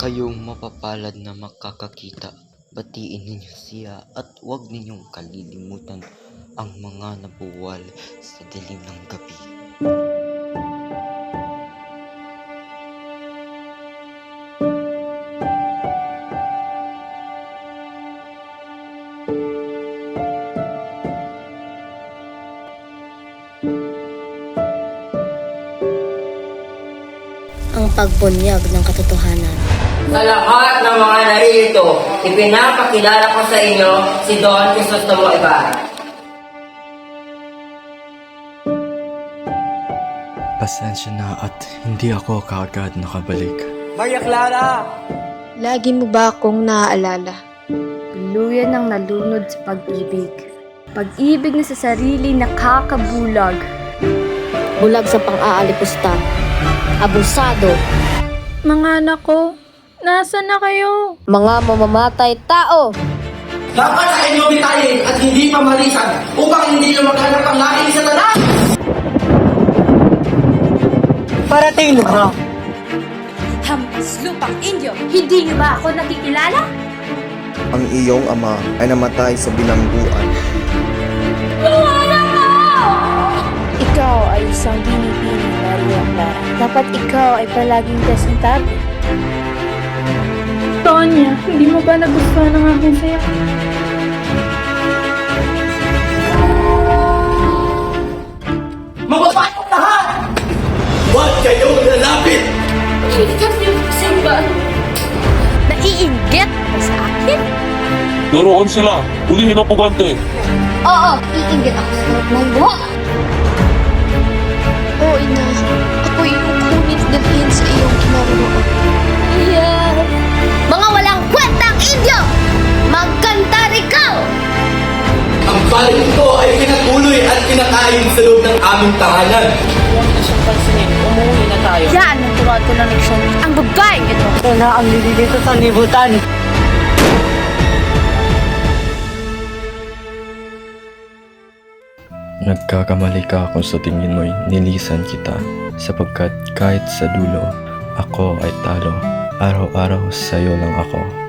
kayong mapapalad na makakakita. Batiin ninyo siya at huwag ninyong kalilimutan ang mga nabuwal sa dilim ng gabi. ang pagbunyag ng katotohanan. Sa lahat ng mga naririto, ipinapakilala ko sa inyo si Don Crisostomo Ibarra. Pasensya na at hindi ako kaagad nakabalik. Maria Clara! Lagi mo ba akong naaalala? Luyan ng nalunod sa pag-ibig. Pag-ibig na sa sarili nakakabulag. Bulag sa pang-aalipusta. Abusado. Mga anak ko, nasa na kayo? Mga mamamatay tao. Dapat sa inyo bitayin at hindi pamalisan upang hindi nyo maghanap ang lain sa tanan! Parating mo! Hampas lupang Indio! Hindi niyo ba ako nakikilala? ang iyong ama ay namatay sa bilangguan. Ikaw ay isang binibini, Maria Clara. Dapat ikaw ay palaging presentable. Tonya, hindi mo ba nagustuhan ang aking saya? Mababay ang lahat! Huwag kayong lalapit! Naiinggit mo sa akin? Naroon sila. Hulihin ang pugante. Oo, iinggit ako sa suot ng buhok. Baling ito ay pinatuloy at pinakain sa loob ng aming tahanan. Yan ang turuan ko ng leksyon. Ang babaeng ito. Ito na ang nililito sa libutan. Nagkakamali ka kung sa tingin mo'y nilisan kita sapagkat kahit sa dulo, ako ay talo. Araw-araw sa'yo lang ako.